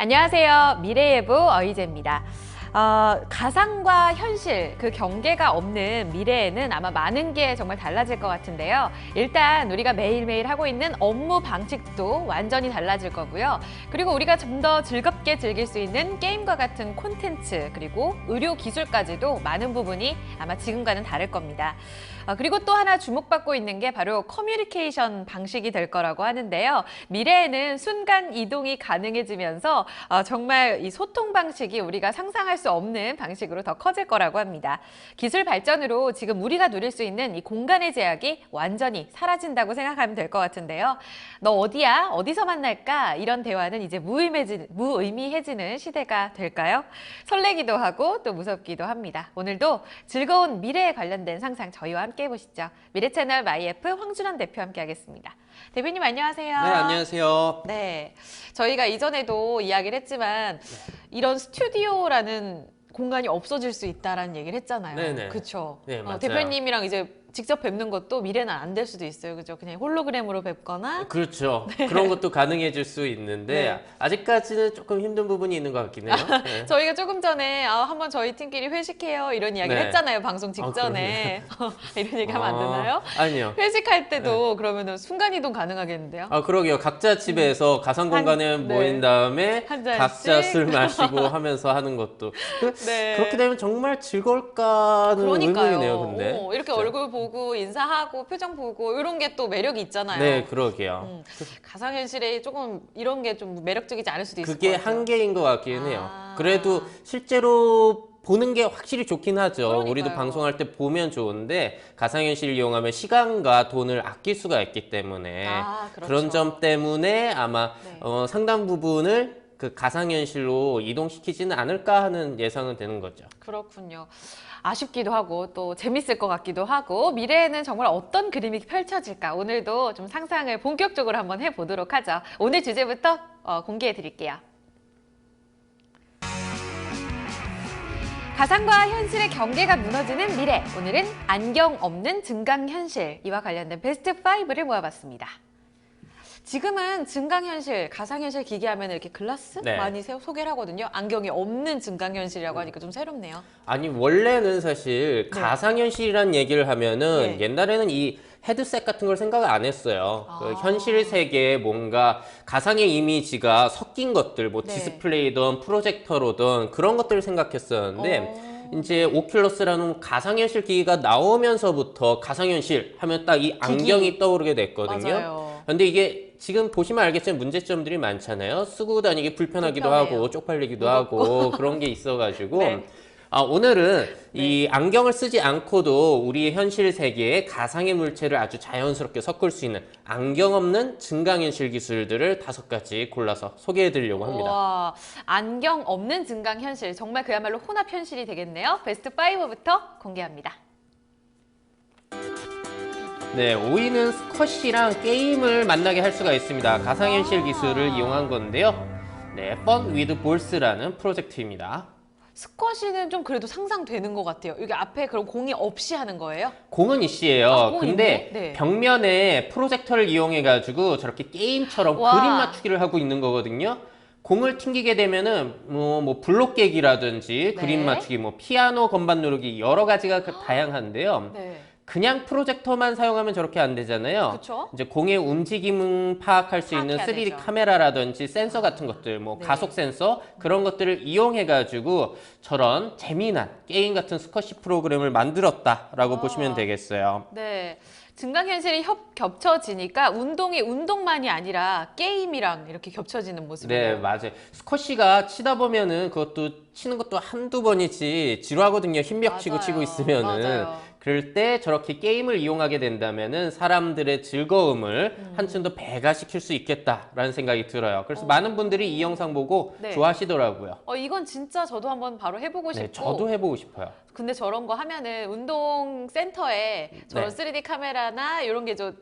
안녕하세요. 미래예보 어이제입니다. 어, 가상과 현실 그 경계가 없는 미래에는 아마 많은 게 정말 달라질 것 같은데요. 일단 우리가 매일매일 하고 있는 업무 방식도 완전히 달라질 거고요. 그리고 우리가 좀 더 즐겁게 즐길 수 있는 게임과 같은 콘텐츠 그리고 의료 기술까지도 많은 부분이 아마 지금과는 다를 겁니다. 어, 그리고 또 하나 주목받고 있는 게 바로 커뮤니케이션 방식이 될 거라고 하는데요. 미래에는 순간 이동이 가능해지면서 어, 정말 이 소통 방식이 우리가 상상할 수 없는 방식으로 더 커질 거라고 합니다. 기술 발전으로 지금 우리가 누릴 수 있는 이 공간의 제약이 완전히 사라진다고 생각하면 될 것 같은데요. 너 어디야? 어디서 만날까? 이런 대화는 이제 무의미해지, 무의미해지는 시대가 될까요? 설레기도 하고 또 무섭기도 합니다. 오늘도 즐거운 미래에 관련된 상상 저희와 함께 해보시죠. 미래 채널 마이애프 황준원 대표 함께 하겠습니다. 대표님 안녕하세요. 네, 안녕하세요. 네. 저희가 이전에도 이야기를 했지만 이런 스튜디오라는 공간이 없어질 수 있다라는 얘기를 했잖아요. 네네. 그렇죠. 네, 맞아요. 대표님이랑 이제 직접 뵙는 것도 미래는 안 될 수도 있어요. 그죠? 그냥 홀로그램으로 뵙거나 그렇죠. 그런 것도 가능해질 수 있는데 네. 아직까지는 조금 힘든 부분이 있는 것 같긴 해요. 네. 저희가 조금 전에 아, 한번 저희 팀끼리 회식해요 이런 이야기를 네. 했잖아요 방송 직전에 이런 얘기 하면 안 되나요? 아, 아니요. 회식할 때도 그러면은 순간 이동 가능하겠는데요? 아 그러게요. 각자 집에서 가상 공간에 한- 네. 모인 다음에. 각자 술 마시고 하면서 하는 것도 그, 네. 그렇게 되면 정말 즐거울까는 그러니까요. 의문이네요. 근데 어, 이렇게 진짜. 얼굴 보고 인사하고 표정 보고 이런 게 또 매력이 있잖아요. 네, 그러게요. 음, 가상현실에 조금 이런 게 좀 매력적이지 않을 수도 있을 그게 것 같아요. 한계인 것 같긴 해요. 아. 그래도 실제로 보는 게 확실히 좋긴 하죠. 그러니까요. 우리도 방송할 때 보면 좋은데 가상현실을 이용하면 시간과 돈을 아낄 수가 있기 때문에 아, 그렇죠. 그런 점 때문에 아마 네. 어, 상당 부분을 그 가상현실로 이동시키지는 않을까 하는 예상은 되는 거죠. 그렇군요. 아쉽기도 하고 또 재밌을 것 같기도 하고 미래에는 정말 어떤 그림이 펼쳐질까 오늘도 좀 상상을 본격적으로 한번 해보도록 하죠. 오늘 주제부터 어, 공개해 드릴게요. 가상과 현실의 경계가 무너지는 미래. 오늘은 안경 없는 증강 현실 이와 관련된 베스트 5를 모아봤습니다. 지금은 증강현실, 가상현실 기기하면 이렇게 글라스 네. 많이 세- 소개를 하거든요. 안경이 없는 증강현실이라고 하니까 좀 새롭네요. 아니 원래는 사실 네. 가상현실이란 얘기를 하면은 네. 옛날에는 이 헤드셋 같은 걸 생각을 안 했어요. 그 아. 현실 세계에 뭔가 가상의 이미지가 섞인 것들, 뭐 네. 디스플레이든 프로젝터로든 그런 것들을 생각했었는데 어. 이제 오큘러스라는 가상현실 기기가 나오면서부터 가상현실 하면 딱 이 안경이 떠오르게 됐거든요. 맞아요. 근데 이게 지금 보시면 알겠지만 문제점들이 많잖아요. 쓰고 다니기 불편하기도 불편해요. 하고 쪽팔리기도 하고 그런 게 있어가지고 네. 아, 오늘은 이 안경을 쓰지 않고도 우리의 현실 세계에 가상의 물체를 아주 자연스럽게 섞을 수 있는 안경 없는 증강현실 기술들을 다섯 가지 골라서 소개해 드리려고 합니다. 와, 안경 없는 증강현실 정말 그야말로 혼합 현실이 되겠네요. 베스트 5부터 공개합니다. 네, 5위는 스쿼시랑 게임을 만나게 할 수가 있습니다. 가상현실 기술을 이용한 건데요. 네, Fun with Balls라는 프로젝트입니다. 스쿼시는 좀 그래도 상상되는 것 같아요. 여기 앞에 그럼 공이 없이 하는 거예요? 공은 이씨예요. 아, 근데? 네. 벽면에 프로젝터를 이용해가지고 저렇게 게임처럼 와. 그림 맞추기를 하고 있는 거거든요. 공을 튕기게 되면은 뭐, 뭐 블록 깨기라든지 네. 그림 맞추기, 뭐 피아노 건반 누르기 여러 가지가 그 다양한데요. 네. 그냥 프로젝터만 사용하면 저렇게 안 되잖아요. 그쵸? 이제 공의 움직임을 파악할 수 있는 파악해야 3D 되죠. 카메라라든지 센서 같은 것들, 뭐 네. 가속 센서 그런 것들을 이용해 가지고 저런 재미난 게임 같은 스쿼시 프로그램을 만들었다라고 아. 보시면 되겠어요. 네. 증강현실이 협, 겹쳐지니까 운동이 운동만이 아니라 게임이랑 이렇게 겹쳐지는 네, 모습이에요. 맞아요. 스쿼시가 치다 보면은 그것도 치는 것도 한두 번이지 지루하거든요. 힘벽 치고. 치고 있으면은. 맞아요. 그럴 때 저렇게 게임을 이용하게 된다면은 사람들의 즐거움을 음. 한층 더 배가시킬 수 있겠다라는 생각이 들어요. 그래서 많은 분들이 이 영상 보고 네. 좋아하시더라고요. 어, 이건 진짜 저도 한번 바로 해보고 싶고. 네, 저도 해보고 싶어요. 근데 저런 거 하면은 운동 센터에 저런 네. 3D 카메라나 이런 게저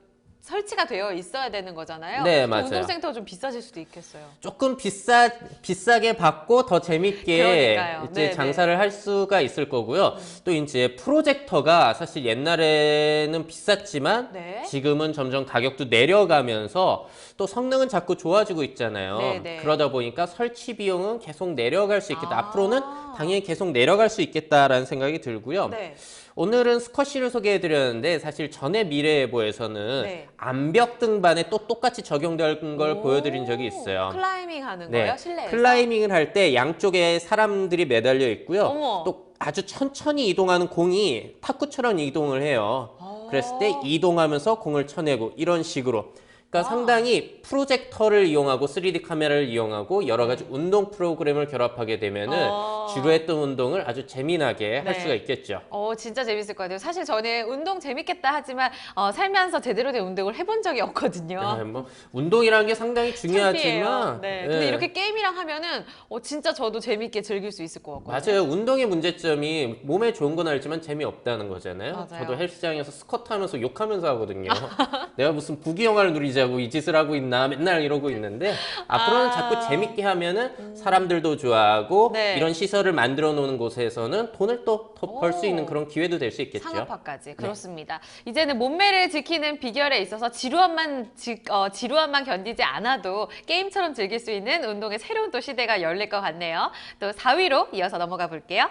설치가 되어 있어야 되는 거잖아요. 네, 또 맞아요. 운동센터 좀 비싸질 수도 있겠어요. 조금 비싸 비싸게 받고 더 재밌게 그러니까요. 이제 네네. 장사를 할 수가 있을 거고요. 또 이제 프로젝터가 사실 옛날에는 비쌌지만 네. 지금은 점점 가격도 내려가면서 또 성능은 자꾸 좋아지고 있잖아요. 네네. 그러다 보니까 설치 비용은 계속 내려갈 수 있겠다. 아. 앞으로는 당연히 계속 내려갈 수 있겠다라는 생각이 들고요. 네. 오늘은 스쿼시를 소개해드렸는데 사실 전에 미래예보에서는 네. 암벽 등반에 또 똑같이 적용된 걸 오, 보여드린 적이 있어요. 클라이밍 하는 네, 거예요? 실내에서? 클라이밍을 할 때 양쪽에 사람들이 매달려 있고요. 어머. 또 아주 천천히 이동하는 공이 탁구처럼 이동을 해요. 어. 그랬을 때 이동하면서 공을 쳐내고 이런 식으로. 그러니까 아. 상당히 프로젝터를 이용하고 3D 카메라를 이용하고 여러 가지 운동 프로그램을 결합하게 되면은 어. 지루했던 운동을 아주 재미나게 할 네. 수가 있겠죠. 어, 진짜 재밌을 것 같아요. 사실 저는 운동 재밌겠다 하지만 어, 살면서 제대로 된 운동을 해본 적이 없거든요. 네, 뭐 운동이라는 게 상당히 창피해요. 중요하지만 네. 예. 근데 이렇게 게임이랑 하면은 어, 진짜 저도 재밌게 즐길 수 있을 것 같거든요. 맞아요. 운동의 문제점이 몸에 좋은 건 알지만 재미없다는 거잖아요. 맞아요. 저도 헬스장에서 스쿼트 하면서 욕하면서 하거든요. 내가 무슨 부귀영화를 누리자고 이 짓을 하고 있나 맨날 이러고 있는데 앞으로는 아. 자꾸 재밌게 하면은 사람들도 좋아하고 네. 이런 시설 을 만들어 놓는 곳에서는 돈을 또더벌수 오. 있는 그런 기회도 될 수 있겠죠. 상업화까지 그렇습니다. 이제는 몸매를 지키는 비결에 있어서 지루함만 지, 어, 지루함만 견디지 않아도 게임처럼 즐길 수 있는 운동의 새로운 또 시대가 열릴 것 같네요. 또 4위로 이어서 넘어가 볼게요.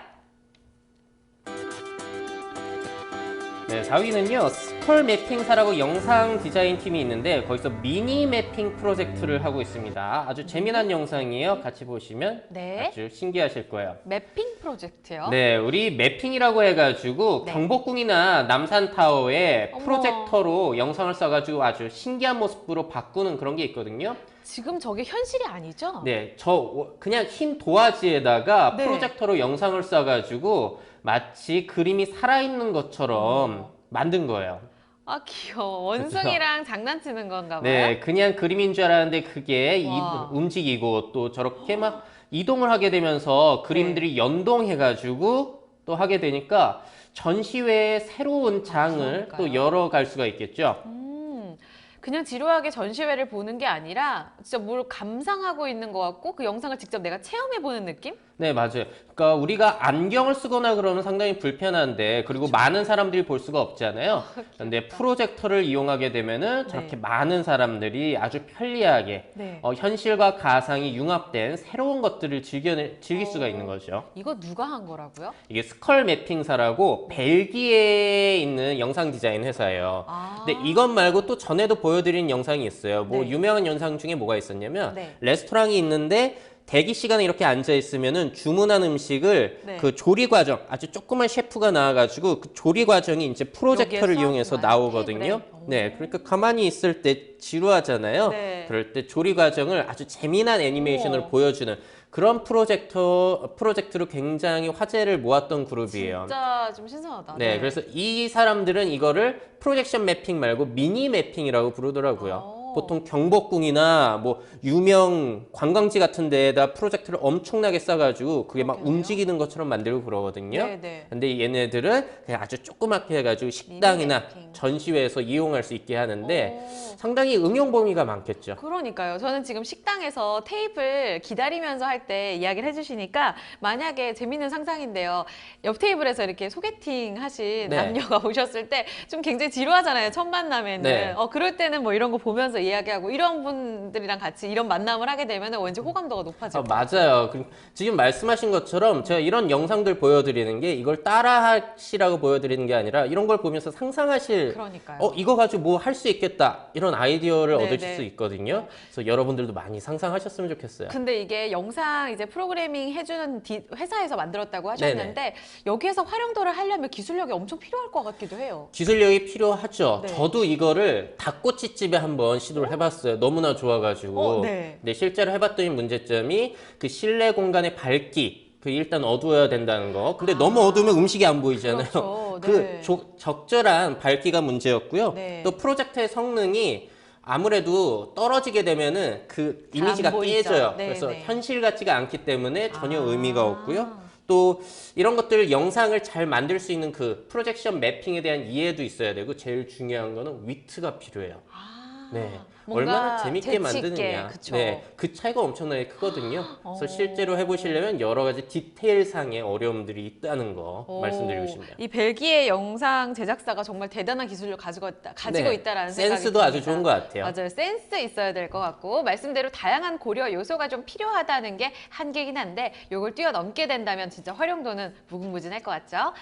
네, 4위는요. 스컬 매핑사라고 영상 디자인 팀이 있는데 거기서 미니 매핑 프로젝트를 하고 있습니다. 아주 재미난 영상이에요. 같이 보시면 네. 아주 신기하실 거예요. 매핑 프로젝트요. 네, 우리 매핑이라고 해가지고 네. 경복궁이나 남산타워에 어머. 프로젝터로 영상을 써가지고 아주 신기한 모습으로 바꾸는 그런 게 있거든요. 지금 저게 현실이 아니죠? 네, 저 워- 그냥 흰 도화지에다가 네. 프로젝터로 영상을 써가지고 마치 그림이 살아있는 것처럼 만든 거예요. 아 귀여워. 원숭이랑 장난치는 건가 봐요. 네, 그냥 그림인 줄 알았는데 그게 이- 와. 움직이고 또 저렇게 막 이동을 하게 되면서 네. 그림들이 연동해가지고 또 하게 되니까 전시회의 새로운 장을 그러니까요. 또 열어갈 수가 있겠죠. 음, 그냥 지루하게 전시회를 보는 게 아니라 진짜 뭘 감상하고 있는 것 같고 그 영상을 직접 내가 체험해 보는 느낌? 네, 맞아요. 그러니까 우리가 안경을 쓰거나 그러면 상당히 불편한데 그리고 많은 사람들이 볼 수가 없잖아요. 근데 프로젝터를 이용하게 되면은 저렇게 네. 많은 사람들이 아주 편리하게 네. 어, 현실과 가상이 융합된 새로운 것들을 즐겨 즐길 수가 어. 있는 거죠. 이거 누가 한 거라고요? 이게 스컬 매핑사라고 벨기에에 있는 영상 디자인 회사예요. 아. 근데 이것 말고 또 전에도 보여드린 영상이 있어요. 뭐 네. 유명한 영상 중에 뭐가 있었냐면 네. 레스토랑이 있는데 대기 시간에 이렇게 앉아 있으면은 주문한 음식을 네. 그 조리 과정 아주 조그만 셰프가 나와가지고 그 조리 과정이 이제 프로젝터를? 이용해서 아, 나오거든요. 오. 네, 그러니까 가만히 있을 때 지루하잖아요. 네. 그럴 때 조리 과정을 아주 재미난 애니메이션을 우와. 보여주는 그런 프로젝터 프로젝트로 굉장히 화제를 모았던 그룹이에요. 진짜 좀 신선하다. 네, 그래서 이 사람들은 이거를 프로젝션 매핑 말고 미니 매핑이라고 부르더라고요. 오. 보통 경복궁이나 뭐 유명 관광지 같은 데에다 프로젝트를 엄청나게 써가지고 그게 막 그렇겠네요. 움직이는 것처럼 만들고 그러거든요. 네, 네. 근데 얘네들은 그냥 아주 조그맣게 해가지고 식당이나 매핑. 전시회에서 이용할 수 있게 하는데 오. 상당히 응용 범위가 많겠죠. 그러니까요. 저는 지금 식당에서 테이블 기다리면서 할 때 이야기를 해주시니까 만약에 재밌는 상상인데요. 옆 테이블에서 이렇게 소개팅 하신 네. 남녀가 오셨을 때 좀 굉장히 지루하잖아요. 첫 만남에는. 네. 어, 그럴 때는 뭐 이런 거 보면서 이야기하고 이런 분들이랑 같이 이런 만남을 하게 되면 왠지 호감도가 높아질 아. 맞아요. 그- 지금 말씀하신 것처럼 제가 이런 영상들 보여드리는 게 이걸 따라하시라고 보여드리는 게 아니라 이런 걸 보면서 상상하실 그러니까요. 어 이거 가지고 뭐 할 수 있겠다 이런 아이디어를 네, 얻으실 네. 수 있거든요. 그래서 여러분들도 많이 상상하셨으면 좋겠어요. 근데 이게 영상 이제 프로그래밍 해주는 디- 회사에서 만들었다고 하셨는데 여기에서 활용도를 하려면 기술력이 엄청 필요할 것 같기도 해요. 기술력이 필요하죠. 네. 저도 이거를 닭꼬치집에 한번 시도 를 해봤어요. 너무나 좋아가지고. 어, 네. 근데 실제로 해봤더니 문제점이 그 실내 공간의 밝기. 그 일단 어두워야 된다는 거. 근데 너무 어두우면 음식이 안 보이잖아요. 아. 그렇죠. 그 네. 조- 적절한 밝기가 문제였고요. 네. 또 프로젝터의 성능이 아무래도 떨어지게 되면은 그 이미지가. 깨져요. 네, 그래서 네. 현실 같지가 않기 때문에 전혀 아. 의미가 없고요. 또 이런 것들 영상을 잘 만들 수 있는 그 프로젝션 매핑에 대한 이해도 있어야 되고 제일 중요한 거는 위트가 필요해요. 아, 네. 뭔가 얼마나 재밌게 만드느냐. 그쵸. 네. 그 차이가 엄청나게 크거든요. 어. 그래서 실제로 해보시려면 여러 가지 디테일상의 어려움들이 있다는 거 오, 말씀드리고 싶네요. 이 벨기에 영상 제작사가 정말 대단한 기술을 가지고 있다, 가지고 네. 있다라는 생각이 센스도 아주. 좋은 것 같아요. 맞아요. 센스 있어야 될 것 같고 말씀대로 다양한 고려 요소가 좀 필요하다는 게 한계긴 한데 이걸 뛰어넘게 된다면 진짜 활용도는 무궁무진할 것 같죠.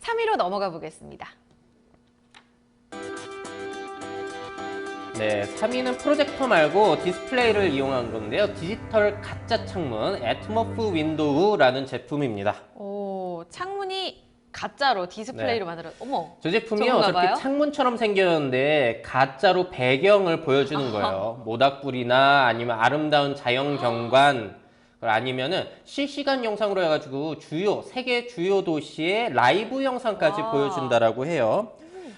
3위로 넘어가 보겠습니다. 네, 3위는 프로젝터 말고 디스플레이를 이용한 건데요. 디지털 가짜 창문 애트모프 윈도우라는 제품입니다. 오, 창문이 가짜로 디스플레이로 만들어. 어머. 저 제품이요, 봐요? 창문처럼 생겼는데 가짜로 배경을 보여주는 거예요. 모닥불이나 아니면 아름다운 자연 경관 아니면은 실시간 영상으로 해가지고 주요 세계 주요 도시의 라이브 영상까지 와. 보여준다라고 해요.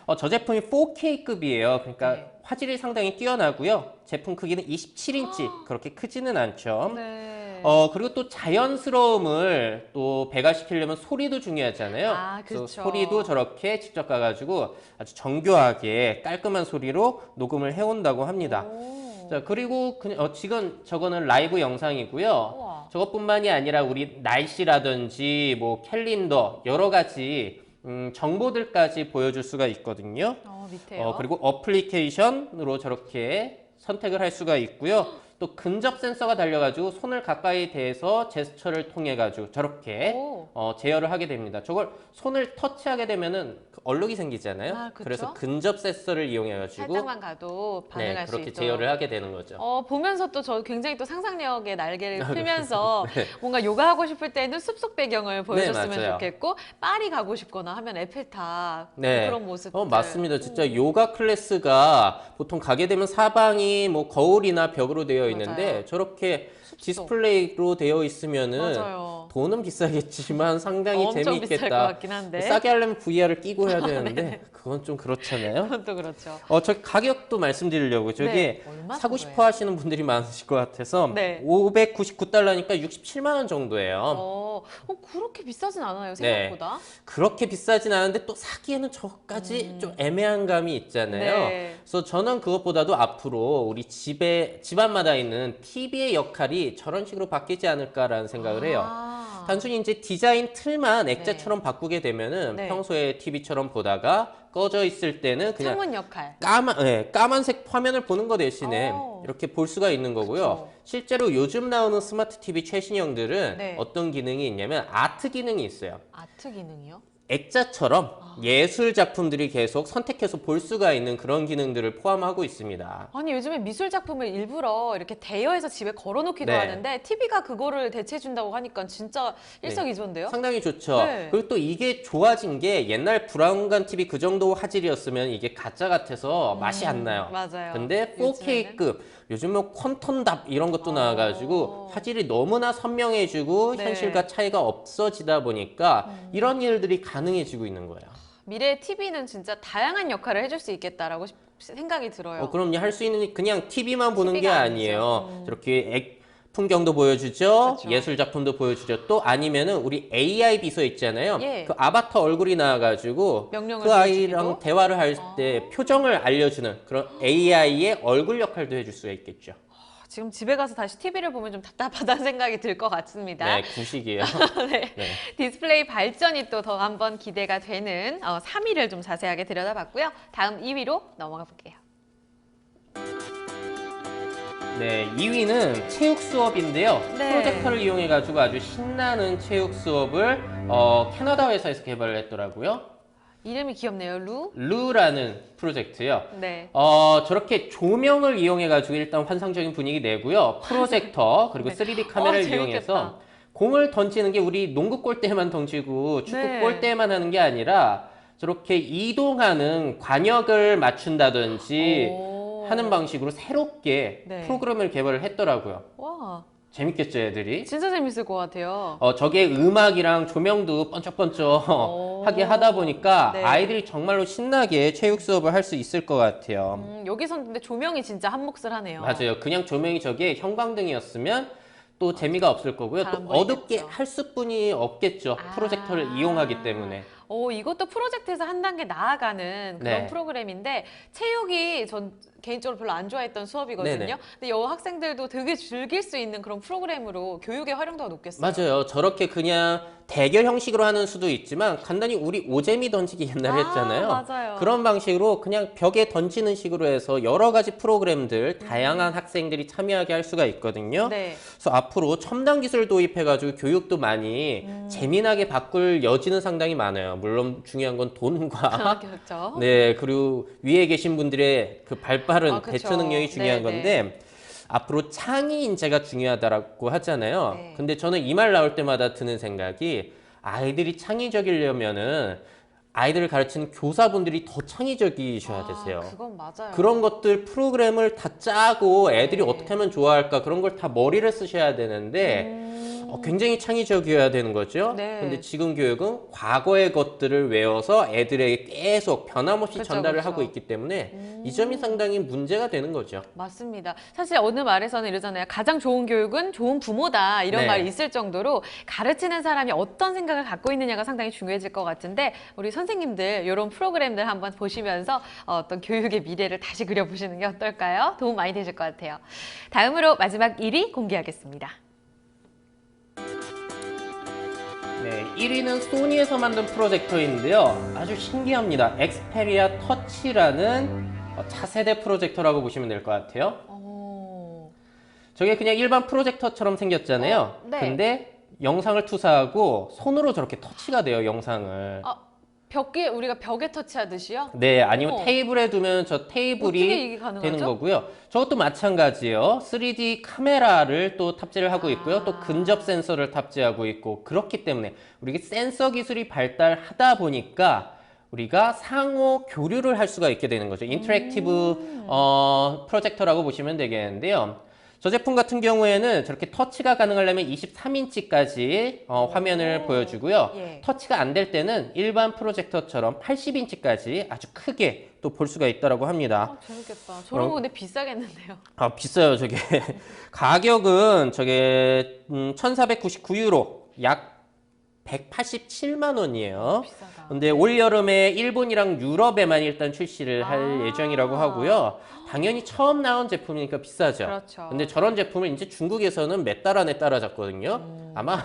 어, 저 제품이 4K급이에요. 그러니까 네. 화질이 상당히 뛰어나고요. 제품 크기는 27인치 그렇게 크지는 않죠. 네. 어 그리고 또 자연스러움을 또 배가시키려면 소리도 중요하잖아요. 아, 그쵸. 소리도 저렇게 직접 가가지고 아주 정교하게 깔끔한 소리로 녹음을 해온다고 합니다. 오. 자 그리고 그냥 어, 지금 저거는 라이브 영상이고요. 우와. 저것뿐만이 아니라 우리 날씨라든지 뭐 캘린더 여러 가지 음, 정보들까지 보여줄 수가 있거든요. 어, 밑에요. 어, 그리고 어플리케이션으로 저렇게 선택을 할 수가 있고요. 또 근접 센서가 달려가지고 손을 가까이 대서 제스처를 통해 가지고 저렇게 오. 어, 제어를 하게 됩니다. 저걸 손을 터치하게 되면은 그 얼룩이 생기잖아요. 아? 그래서 근접 센서를 이용해 가지고 살짝만 가도 반응할 네, 수 그렇게 있도록. 제어를 하게 되는 거죠. 어, 보면서 또 저 굉장히 또 상상력의 날개를 펴면서 네. 뭔가 요가하고 싶을 때는 숲속 배경을 보여줬으면 맞아요. 좋겠고 파리 가고 싶거나 하면 에펠탑 네. 그런 모습. 어, 맞습니다. 진짜 요가 클래스가 보통 가게 되면 사방이 뭐 거울이나 벽으로 되어 있는데 맞아요. 저렇게. 디스플레이로 되어 있으면은 맞아요. 돈은 비싸겠지만 상당히 재미있겠다. 같긴 한데. 싸게 하려면 VR을 끼고 해야 되는데 그건 좀 그렇잖아요. 그것도 그렇죠. 어, 저 가격도 말씀드리려고 저게 네, 사고? 싶어 하시는 분들이 많으실 것 같아서 네. 599달러니까 67만 원 정도예요. 어, 어, 그렇게 비싸진 않아요 네. 생각보다. 그렇게 비싸진 않은데 또 사기에는 저까지 좀 애매한 감이 있잖아요. 음. 네. 그래서 저는 그것보다도 앞으로 우리 집에 집안마다 있는 TV의 역할이 저런 식으로 바뀌지 않을까라는 생각을 해요. 아. 단순히 이제 디자인 틀만 액자처럼 바꾸게 되면은 네. 평소에 TV처럼 보다가 꺼져 있을 때는 그냥 창문 역할. 까만, 네, 까만색 화면을 보는 거 대신에 어. 이렇게 볼 수가 있는 거고요. 그쵸. 실제로 요즘 나오는 스마트 TV 최신형들은 네. 어떤 기능이 있냐면 아트 기능이 있어요. 아트 기능이요? 액자처럼 아. 예술 작품들이 계속 선택해서 볼 수가 있는 그런 기능들을 포함하고 있습니다. 아니 요즘에 미술 작품을 일부러 이렇게 대여해서 집에 걸어놓기도 네. 하는데 TV가 그거를 대체해준다고 하니까 진짜 일석이조인데요? 상당히 좋죠. 네. 그리고 또 이게 좋아진 게 옛날 브라운관 TV 그 정도 화질이었으면 이게 가짜 같아서 맛이 안 나요. 음, 맞아요. 근데 요즘에는? 4K급 요즘은 퀀텀답 이런 것도 어. 나와가지고 화질이 너무나 선명해지고 네. 음. 현실과 차이가 없어지다 보니까 이런 일들이 가능해지고 있는 거예요. 미래 TV는 진짜 다양한 역할을 해줄 수 있겠다라고 싶- 생각이 들어요. 어, 그럼요. 할 수 있는 그냥 TV만 보는 게 아니에요. 음. 저렇게 액, 풍경도 보여주죠. 그쵸. 예술 작품도 보여주죠. 또 아니면은 우리 AI 비서 있잖아요. 예. 그 아바타 얼굴이 나와가지고 그 아이랑 보여주기도? 대화를 할때 표정을 알려주는 그런 AI의 얼굴 역할도 해줄 수가 있겠죠. 지금 집에 가서 다시 TV를 보면 좀 답답하다는 생각이 들 것 같습니다. 네, 구식이에요. 네. 네. 디스플레이 발전이 또 더 한번 기대가 되는 어, 3위를 좀 자세하게 들여다봤고요. 다음 2위로 넘어가 볼게요. 네, 2위는 체육 수업인데요. 네. 프로젝터를 이용해 가지고 아주 신나는 체육 수업을 어, 캐나다 회사에서 개발을 했더라고요. 이름이 귀엽네요. 루. 루라는 프로젝트요. 네. 어, 저렇게 조명을 이용해가지고 일단 환상적인 분위기 내고요. 프로젝터, 그리고 네. 3D 카메라를 어. 이용해서 공을 던지는 게 우리 농구 골대만 던지고 축구 네. 골대만 하는 게 아니라 저렇게 이동하는 관역을 맞춘다든지 오. 하는 방식으로 새롭게 네. 프로그램을 개발을 했더라고요. 와, 재밌겠죠, 애들이? 진짜 재밌을 것 같아요. 어, 저게 음악이랑 조명도 번쩍번쩍 오. 하게 하다 보니까 네. 아이들이 정말로 신나게 체육 수업을 할 수 있을 것 같아요. 음, 여기선 근데 조명이 진짜 한 몫을 하네요. 맞아요. 그냥 조명이 저게 형광등이었으면 또 재미가 없을 거고요. 잘또 보이겠죠. 어둡게 할 수뿐이 없겠죠. 아. 프로젝터를 이용하기 때문에. 오, 이것도 프로젝트에서 한 단계 나아가는 그런 네. 프로그램인데 체육이 전 개인적으로 별로 안 좋아했던 수업이거든요. 네네. 근데 여 학생들도 되게 즐길 수 있는 그런 프로그램으로 교육의 활용도가 높겠어요. 맞아요. 저렇게 그냥 대결 형식으로 하는 수도 있지만 간단히 우리 오재미 던지기 옛날에 아, 했잖아요. 맞아요. 그런 방식으로 그냥 벽에 던지는 식으로 해서 여러 가지 프로그램들 다양한 학생들이 참여하게 할 수가 있거든요. 네. 그래서 앞으로 첨단 기술 도입해가지고 교육도 많이 음. 재미나게 바꿀 여지는 상당히 많아요. 물론 중요한 건 돈과 그렇죠. 네 그리고 위에 계신 분들의 그 발 빠른 아. 대처 능력이 중요한 네, 건데 앞으로 창의 인재가 중요하다라고 하잖아요. 네. 근데 저는 이 말 나올 때마다 드는 생각이 아이들이 창의적이려면은 아이들을 가르치는 교사분들이 더 창의적이셔야 되세요. 아, 그건 맞아요. 그런 것들 프로그램을 다 짜고 애들이 네. 어떻게 하면 좋아할까 그런 걸 다 머리를 쓰셔야 되는데 음. 어, 굉장히 창의적이어야 되는 거죠. 네. 근데 지금 교육은 과거의 것들을 외워서 애들에게 계속 변함없이 그쵸, 전달을 그쵸. 하고 있기 때문에 음. 이 점이 상당히 문제가 되는 거죠. 맞습니다. 사실 어느 말에서는 이러잖아요. 가장 좋은 교육은 좋은 부모다 이런 네. 말이 있을 정도로 가르치는 사람이 어떤 생각을 갖고 있느냐가 상당히 중요해질 것 같은데 우리 선생님들 이런 프로그램들 한번 보시면서 어떤 교육의 미래를 다시 그려보시는 게 어떨까요? 도움 많이 되실 것 같아요. 다음으로 마지막 1위 공개하겠습니다. 네, 1위는 소니에서 만든 프로젝터인데요. 아주 신기합니다. 엑스페리아 터치라는 어, 차세대 프로젝터라고 보시면 될 것 같아요. 오. 저게 그냥 일반 프로젝터처럼 생겼잖아요. 어, 네. 근데 영상을 투사하고 손으로 저렇게 터치가 돼요, 영상을. 아, 벽에 우리가 벽에 터치하듯이요? 네, 아니면 어. 테이블에 두면 저 테이블이? 되는 거고요. 저것도 마찬가지예요. 3D 카메라를 또 탑재를 하고 있고요. 아. 또 근접 센서를 탑재하고 있고 그렇기 때문에 우리가 센서 기술이 발달하다 보니까 우리가 상호 교류를 할 수가 있게 되는 거죠. 인터랙티브 음. 어, 프로젝터라고 보시면 되겠는데요. 저 제품 같은 경우에는 저렇게 터치가 가능하려면 23인치까지 화면을 오. 보여주고요. 예. 터치가 안 될 때는 일반 프로젝터처럼 80인치까지 아주 크게 또 볼 수가 있다고 합니다. 아, 재밌겠다. 저런 거 근데 비싸겠는데요. 아 비싸요 저게 가격은 저게 음, 1,499유로 약 187만 원이에요. 비싸다. 근데 올 여름에 일본이랑 유럽에만 일단 출시를 할 아. 예정이라고 하고요. 당연히 처음 나온 제품이니까 비싸죠. 그렇죠. 근데 저런 제품을 이제 중국에서는 몇 달 안에 따라잡거든요. 아마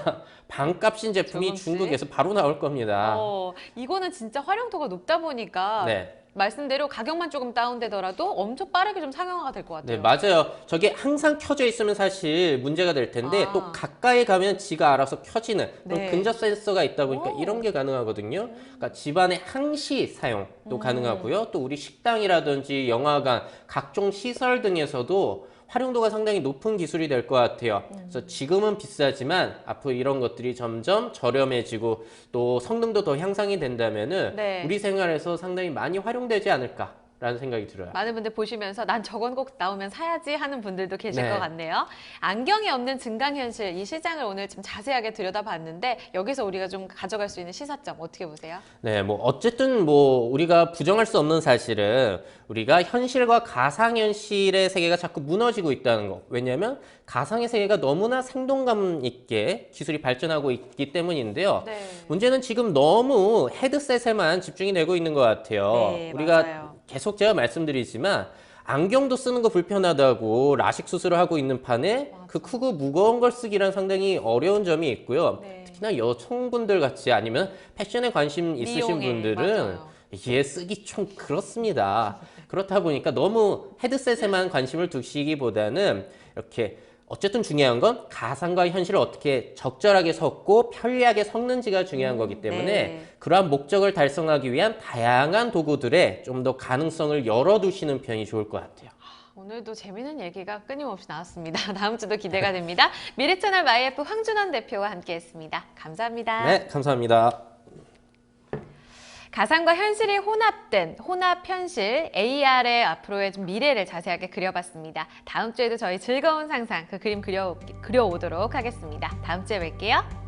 반값인 제품이 조금씩? 중국에서 바로 나올 겁니다. 어, 이거는 진짜 활용도가 높다 보니까 네. 말씀대로 가격만 조금 다운되더라도 엄청 빠르게 좀 상용화가 될것 네, 같아요. 맞아요. 저게 항상 켜져 있으면 사실 문제가 될 텐데 아. 또 가까이 가면 지가 알아서 켜지는 네. 근접 센서가 있다 보니까 오. 이런 게 가능하거든요. 그러니까 집안의 항시 사용도 음. 가능하고요. 또 우리 식당이라든지 영화관, 각종 시설 등에서도 활용도가 상당히 높은 기술이 될 것 같아요. 음. 그래서 지금은 비싸지만 앞으로 이런 것들이 점점 저렴해지고 또 성능도 더 향상이 된다면은 네. 우리 생활에서 상당히 많이 활용되지 않을까 라는 생각이 들어요. 많은 분들 보시면서 난 저건 꼭 나오면 사야지 하는 분들도 계실 네. 것 같네요. 안경이 없는 증강현실 이 시장을 오늘 좀 자세하게 들여다봤는데 여기서 우리가 좀 가져갈 수 있는 시사점 어떻게 보세요? 네, 뭐 어쨌든 뭐 우리가 부정할 수 없는 사실은 우리가 현실과 가상현실의 세계가 자꾸 무너지고 있다는 거. 왜냐하면 가상의 세계가 너무나 생동감 있게 기술이 발전하고 있기 때문인데요. 네. 문제는 지금 너무 헤드셋에만 집중이 되고 있는 것 같아요. 네, 우리가 맞아요. 계속 제가 말씀드리지만 안경도 쓰는 거 불편하다고 라식 수술을 하고 있는 판에 그 크고 무거운 걸 쓰기란 상당히 어려운 점이 있고요. 네. 특히나 여성분들 같이 아니면 패션에 관심 있으신 미용에, 분들은 맞아요. 이게 쓰기 좀 그렇습니다. 그렇다 보니까 너무 헤드셋에만 관심을 두시기보다는 이렇게 어쨌든 중요한 건 가상과 현실을 어떻게 적절하게 섞고 편리하게 섞는지가 중요한 거기 때문에 네. 그러한 목적을 달성하기 위한 다양한 도구들에 좀더 가능성을 열어두시는 편이 좋을 것 같아요. 오늘도 재미있는 얘기가 끊임없이 나왔습니다. 다음 주도 기대가 됩니다. 미래채널 마이애프 황준원 대표와 함께했습니다. 감사합니다. 네, 감사합니다. 가상과 현실이 혼합된 혼합 현실 AR의 앞으로의 좀 미래를 자세하게 그려봤습니다. 다음 주에도 저희 즐거운 상상 그 그림 그려 그려오도록 하겠습니다. 다음 주에 뵐게요.